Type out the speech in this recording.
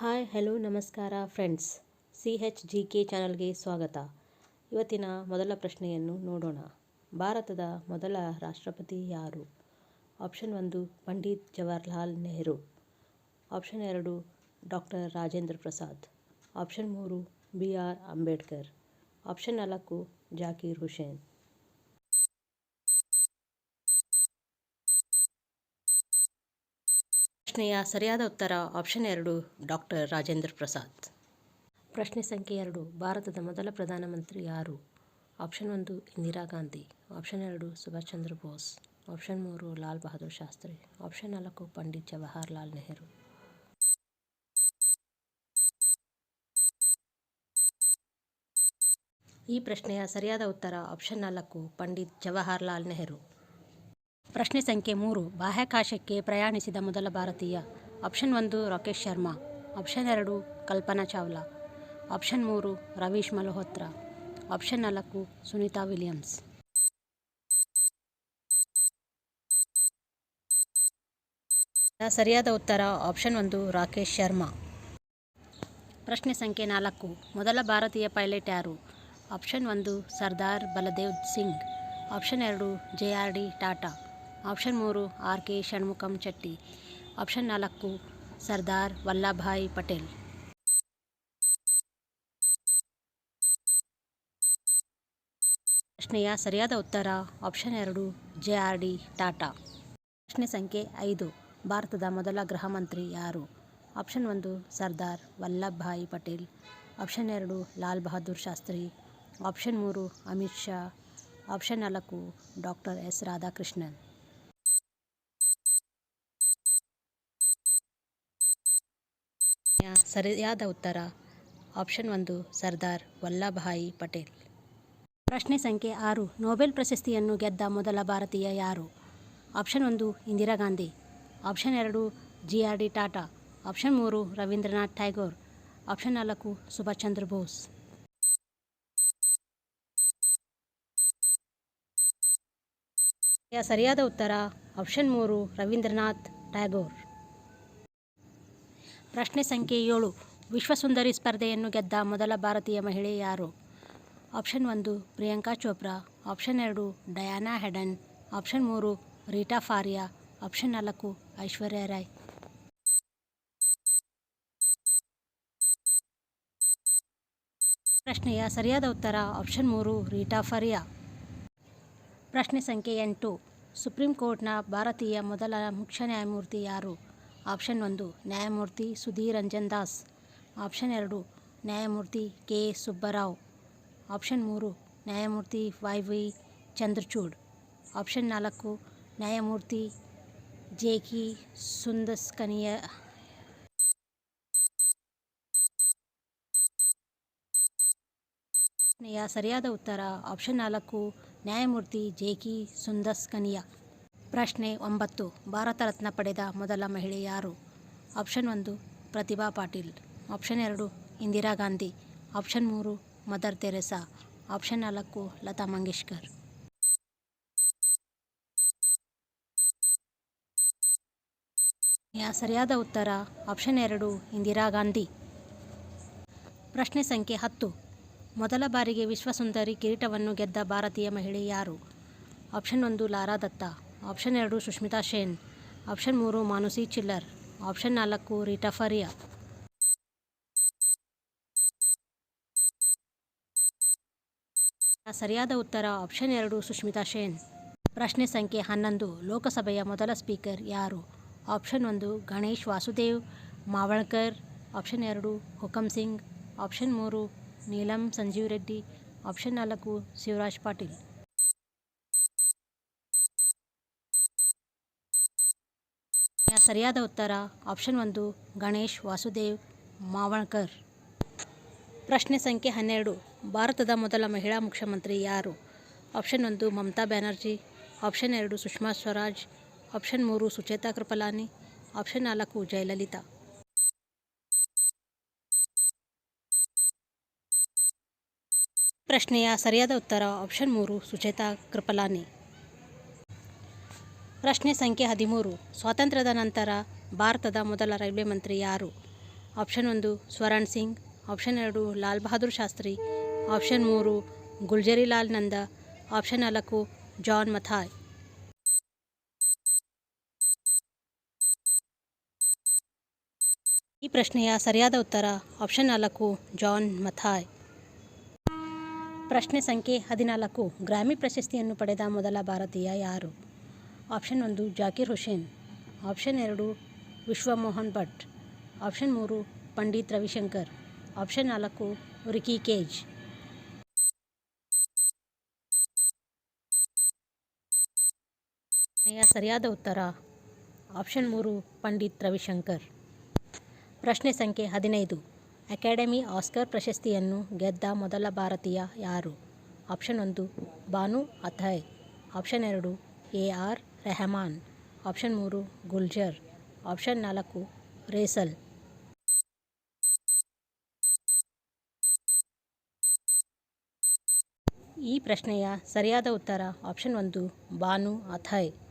Hi, hello, ನಮಸ್ಕಾರ friends. C H G K ಚಾನಲ್ಗೆ ಸ್ವಾಗತ. ಇವತ್ತಿನ ಮೊದಲ ಪ್ರಶ್ನೆಯನ್ನು ನೋಡೋಣ. ಭಾರತದ ಮೊದಲ ರಾಷ್ಟ್ರಪತಿ ಯಾರು? ಆಪ್ಷನ್ ಒಂದು, ಪಂಡಿತ್ ಜವಾಹರ್ಲಾಲ್ ನೆಹರು. ಆಪ್ಷನ್ ಎರಡು, ಡಾಕ್ಟರ್ ರಾಜೇಂದ್ರ ಪ್ರಸಾದ್. ಆಪ್ಷನ್ ಮೂರು, ಬಿ ಆರ್ ಅಂಬೇಡ್ಕರ್. ಆಪ್ಷನ್ ನಾಲ್ಕು, ಜಾಕೀರ್ ಹುಸೇನ್. ಪ್ರಶ್ನೆಯ ಸರಿಯಾದ ಉತ್ತರ ಆಪ್ಷನ್ ಎರಡು, ಡಾಕ್ಟರ್ ರಾಜೇಂದ್ರ ಪ್ರಸಾದ್. ಪ್ರಶ್ನೆ ಸಂಖ್ಯೆ ಎರಡು, ಭಾರತದ ಮೊದಲ ಪ್ರಧಾನಮಂತ್ರಿ ಯಾರು? ಆಪ್ಷನ್ ಒಂದು, ಇಂದಿರಾ ಗಾಂಧಿ. ಆಪ್ಷನ್ ಎರಡು, ಸುಭಾಷ್ ಚಂದ್ರ ಬೋಸ್. ಆಪ್ಷನ್ ಮೂರು, ಲಾಲ್ ಬಹದ್ದೂರ್ ಶಾಸ್ತ್ರಿ. ಆಪ್ಷನ್ ನಾಲ್ಕು, ಪಂಡಿತ್ ಜವಾಹರ್ಲಾಲ್ ನೆಹರು. ಈ ಪ್ರಶ್ನೆಯ ಸರಿಯಾದ ಉತ್ತರ ಆಪ್ಷನ್ ನಾಲ್ಕು, ಪಂಡಿತ್ ಜವಾಹರ್ಲಾಲ್ ನೆಹರು. ಪ್ರಶ್ನೆ ಸಂಖ್ಯೆ ಮೂರು, ಬಾಹ್ಯಾಕಾಶಕ್ಕೆ ಪ್ರಯಾಣಿಸಿದ ಮೊದಲ ಭಾರತೀಯ. ಆಪ್ಷನ್ ಒಂದು, ರಾಕೇಶ್ ಶರ್ಮಾ. ಆಪ್ಷನ್ ಎರಡು, ಕಲ್ಪನಾ ಚಾವ್ಲಾ. ಆಪ್ಷನ್ ಮೂರು, ರವೀಶ್ ಮಲ್ಹೋತ್ರಾ. ಆಪ್ಷನ್ ನಾಲ್ಕು, ಸುನೀತಾ ವಿಲಿಯಮ್ಸ್. ಸರಿಯಾದ ಉತ್ತರ, ಆಪ್ಷನ್ ಒಂದು, ರಾಕೇಶ್ ಶರ್ಮಾ. ಪ್ರಶ್ನೆ ಸಂಖ್ಯೆ ನಾಲ್ಕು, ಮೊದಲ ಭಾರತೀಯ ಪೈಲಟ್ ಯಾರು? ಆಪ್ಷನ್ ಒಂದು, ಸರ್ದಾರ್ ಬಲದೇವ್ ಸಿಂಗ್. ಆಪ್ಷನ್ ಎರಡು, J R D Tata. Option ಮೂರು, R K Shanmukham Chetty option ನಾಲ್ಕು, ಸರ್ದಾರ್ ವಲ್ಲಭಾಯ್ ಪಟೇಲ್. ಪ್ರಶ್ನೆಯ ಸರಿಯಾದ ಉತ್ತರ, ಆಪ್ಷನ್ ಎರಡು, ಜೆ ಆರ್ ಡಿ, ಟಾಟಾ. ಪ್ರಶ್ನೆ ಸಂಖ್ಯೆ ಐದು, ಭಾರತದ ಮೊದಲ ಗೃಹ ಮಂತ್ರಿ ಯಾರು? ಆಪ್ಷನ್ ಒಂದು, ಸರ್ದಾರ್ ವಲ್ಲಭಭಾಯ್ ಪಟೇಲ್. ಆಪ್ಷನ್ ಎರಡು, ಲಾಲ್ ಬಹದ್ದೂರ್ ಶಾಸ್ತ್ರಿ. ಆಪ್ಷನ್ ಮೂರು, ಅಮಿತ್ ಶಾ. ಆಪ್ಷನ್ ನಾಲ್ಕು, ಡಾಕ್ಟರ್ ಎಸ್ ರಾಧಾಕೃಷ್ಣನ್. ಸರಿಯಾದ ಉತ್ತರ. ಆಪ್ಷನ್ ಒಂದು, ಸರ್ದಾರ್ ವಲ್ಲಭಭಾಯಿ ಪಟೇಲ್. ಪ್ರಶ್ನೆ ಸಂಖ್ಯೆ ಆರು, ನೊಬೆಲ್ ಪ್ರಶಸ್ತಿಯನ್ನು ಗೆದ್ದ ಮೊದಲ ಭಾರತೀಯ ಯಾರು? ಆಪ್ಷನ್ ಒಂದು, ಇಂದಿರಾ ಗಾಂಧಿ. ಆಪ್ಷನ್ ಎರಡು, G R D Tata. Option ಮೂರು, ರವೀಂದ್ರನಾಥ್ ಟ್ಯಾಗೋರ್. ಆಪ್ಷನ್ ನಾಲ್ಕು, ಸುಭಾಷ್ ಚಂದ್ರ ಬೋಸ್. ಸರಿಯಾದ ಉತ್ತರ? ಆಪ್ಷನ್ ಮೂರು, ರವೀಂದ್ರನಾಥ್ ಟ್ಯಾಗೋರ್. ಪ್ರಶ್ನೆ ಸಂಖ್ಯೆ ಏಳು, ವಿಶ್ವಸುಂದರಿ ಸ್ಪರ್ಧೆಯನ್ನು ಗೆದ್ದ ಮೊದಲ ಭಾರತೀಯ ಮಹಿಳೆ ಯಾರು? ಆಪ್ಷನ್ ಒಂದು, ಪ್ರಿಯಾಂಕಾ ಚೋಪ್ರಾ. ಆಪ್ಷನ್ ಎರಡು, ಡಯಾನಾ ಹೆಡನ್. ಆಪ್ಷನ್ ಮೂರು, ರೀಟಾ ಫಾರಿಯಾ. ಆಪ್ಷನ್ ನಾಲ್ಕು, ಐಶ್ವರ್ಯ ರಾಯ್. ಪ್ರಶ್ನೆಯ ಸರಿಯಾದ ಉತ್ತರ, ಆಪ್ಷನ್ ಮೂರು, ರೀಟಾ ಫಾರಿಯಾ. ಪ್ರಶ್ನೆ ಸಂಖ್ಯೆ ಎಂಟು, ಸುಪ್ರೀಂ ಕೋರ್ಟ್ನ ಭಾರತೀಯ ಮೊದಲ ಮುಖ್ಯ ನ್ಯಾಯಮೂರ್ತಿ ಯಾರು? ಆಪ್ಷನ್ ಒಂದು, ನ್ಯಾಯಮೂರ್ತಿ ಸುಧೀರ್ ರಂಜನ್ ದಾಸ್. ಆಪ್ಷನ್ ಎರಡು, ನ್ಯಾಯಮೂರ್ತಿ ಕೆ ಸುಬ್ಬರಾವ್. ಆಪ್ಷನ್ ಮೂರು, ನ್ಯಾಯಮೂರ್ತಿ ವೈ ವಿ ಚಂದ್ರಚೂಡ್. ಆಪ್ಷನ್ ನಾಲ್ಕು, ನ್ಯಾಯಮೂರ್ತಿ ಜೆ ಕಿ ಸುಂದಸ್ಕನಿಯ ಸರಿಯಾದ ಉತ್ತರ. ಆಪ್ಷನ್ ನಾಲ್ಕು, ನ್ಯಾಯಮೂರ್ತಿ ಜೆ ಕಿ ಸುಂದಸ್ಕನಿಯ. ಪ್ರಶ್ನೆ ಒಂಬತ್ತು. ಭಾರತ ರತ್ನ ಪಡೆದ ಮೊದಲ ಮಹಿಳೆ ಯಾರು? ಆಪ್ಷನ್ ಒಂದು, ಪ್ರತಿಭಾ ಪಾಟೀಲ್. ಆಪ್ಷನ್ ಎರಡು, ಇಂದಿರಾ ಗಾಂಧಿ. ಆಪ್ಷನ್ ಮೂರು, ಮದರ್ ತೆರೆಸಾ. ಆಪ್ಷನ್ ನಾಲ್ಕು, ಲತಾ ಮಂಗೇಶ್ಕರ್. ಸರಿಯಾದ ಉತ್ತರ? ಆಪ್ಷನ್ ಎರಡು, ಇಂದಿರಾ ಗಾಂಧಿ. ಪ್ರಶ್ನೆ ಸಂಖ್ಯೆ ಹತ್ತು. ಮೊದಲ ಬಾರಿಗೆ ವಿಶ್ವಸುಂದರಿ ಕಿರೀಟವನ್ನು ಗೆದ್ದ ಭಾರತೀಯ ಮಹಿಳೆ ಯಾರು? ಆಪ್ಷನ್ ಒಂದು, ಲಾರಾ ದತ್ತಾ. ಆಪ್ಷನ್ ಎರಡು ಸುಷ್ಮಿತಾ ಶೇನ್ ಆಪ್ಷನ್ ಮೂರು, ಮಾನುಸಿ ಚಿಲ್ಲರ್. ಆಪ್ಷನ್ ನಾಲ್ಕು, ರೀಟಾ ಫರಿಯಾ. ಸರಿಯಾದ ಉತ್ತರ, ಆಪ್ಷನ್ ಎರಡು ಸುಷ್ಮಿತಾ ಶೇನ್ ಪ್ರಶ್ನೆ ಸಂಖ್ಯೆ ಹನ್ನೊಂದು, ಲೋಕಸಭೆಯ ಮೊದಲ ಸ್ಪೀಕರ್ ಯಾರು? ಆಪ್ಷನ್ ಒಂದು, ಗಣೇಶ್ ವಾಸುದೇವ್, ಮಾವಳ್ಕರ್. ಆಪ್ಷನ್ ಎರಡು ಹುಕಮ್ ಸಿಂಗ್. ಆಪ್ಷನ್ ಮೂರು, ನೀಲಂ ಸಂಜೀವ್ ರೆಡ್ಡಿ. ಆಪ್ಷನ್ ನಾಲ್ಕು, ಶಿವರಾಜ್ ಪಾಟೀಲ್. ಸರಿಯಾದ ಉತ್ತರ ಆಪ್ಷನ್ ಒಂದು, ಗಣೇಶ್, ವಾಸುದೇವ್, ಮಾವಳ್ಕರ್. ಪ್ರಶ್ನೆ ಸಂಖ್ಯೆ ಹನ್ನೆರಡು, ಭಾರತದ ಮೊದಲ ಮಹಿಳಾ ಮುಖ್ಯಮಂತ್ರಿ ಯಾರು? ಆಪ್ಷನ್ ಒಂದು, ಮಮತಾ ಬ್ಯಾನರ್ಜಿ. ಆಪ್ಷನ್ ಎರಡು, ಸುಷ್ಮಾ ಸ್ವರಾಜ್. ಆಪ್ಷನ್ ಮೂರು, ಸುಚೇತಾ ಕೃಪಲಾನಿ. ಆಪ್ಷನ್ ನಾಲ್ಕು, ಜಯಲಲಿತಾ. ಪ್ರಶ್ನೆಯ ಸರಿಯಾದ ಉತ್ತರ ಆಪ್ಷನ್ ಮೂರು, ಸುಚೇತಾ ಕೃಪಲಾನಿ. ಪ್ರಶ್ನೆ ಸಂಖ್ಯೆ ಹದಿಮೂರು. ಸ್ವಾತಂತ್ರ್ಯದ ನಂತರ ಭಾರತದ ಮೊದಲ ರೈಲ್ವೆ ಮಂತ್ರಿ ಯಾರು? ಆಪ್ಷನ್ ಒಂದು, ಸ್ವರಣ್ ಸಿಂಗ್. ಆಪ್ಷನ್ ಎರಡು, ಲಾಲ್ ಬಹದ್ದೂರ್ ಶಾಸ್ತ್ರಿ. ಆಪ್ಷನ್ ಮೂರು, ಗುಲ್ಜರಿಲಾಲ್ ನಂದ. ಆಪ್ಷನ್ ನಾಲ್ಕು, ಜಾನ್ ಮಥಾಯ್. ಈ ಪ್ರಶ್ನೆಯ ಸರಿಯಾದ ಉತ್ತರ ಆಪ್ಷನ್ ನಾಲ್ಕು, ಜಾನ್ ಮಥಾಯ್. ಪ್ರಶ್ನೆ ಸಂಖ್ಯೆ ಹದಿನಾಲ್ಕು, ಗ್ರಾಮಿ ಪ್ರಶಸ್ತಿಯನ್ನು ಪಡೆದ ಮೊದಲ ಭಾರತೀಯ ಯಾರು? ಆಪ್ಷನ್ ಒಂದು ಜಾಕಿರ್ ಹುಸೇನ್, ಆಪ್ಷನ್ ಎರಡು ವಿಶ್ವಮೋಹನ್ ಭಟ್, ಆಪ್ಷನ್ ಮೂರು ಪಂಡಿತ್ ರವಿಶಂಕರ್, ಆಪ್ಷನ್ ನಾಲ್ಕು ರಿಕಿ ಕೇಜ್. ಸರಿಯಾದ ಉತ್ತರ, ಆಪ್ಷನ್ ಮೂರು ಪಂಡಿತ್ ರವಿಶಂಕರ್. ಪ್ರಶ್ನೆ ಸಂಖ್ಯೆ ಹದಿನೈದು, ಅಕಾಡೆಮಿ ಆಸ್ಕರ್ ಪ್ರಶಸ್ತಿಯನ್ನು ಗೆದ್ದ ಮೊದಲ ಭಾರತೀಯ ಯಾರು? ಆಪ್ಷನ್ ಒಂದು ಬಾನು ಅಥಯ್, ಆಪ್ಷನ್ ಎರಡು ಎ ಆರ್ ರೆಹಮಾನ್. ಆಪ್ಷನ್ ಮೂರು, ಗುಲ್ಜರ್. ಆಪ್ಷನ್ ನಾಲ್ಕು, ರೇಸಲ್. ಈ ಪ್ರಶ್ನೆಯ ಸರಿಯಾದ ಉತ್ತರ ಆಪ್ಷನ್ ಒಂದು, ಬಾನು ಅಥಯ್.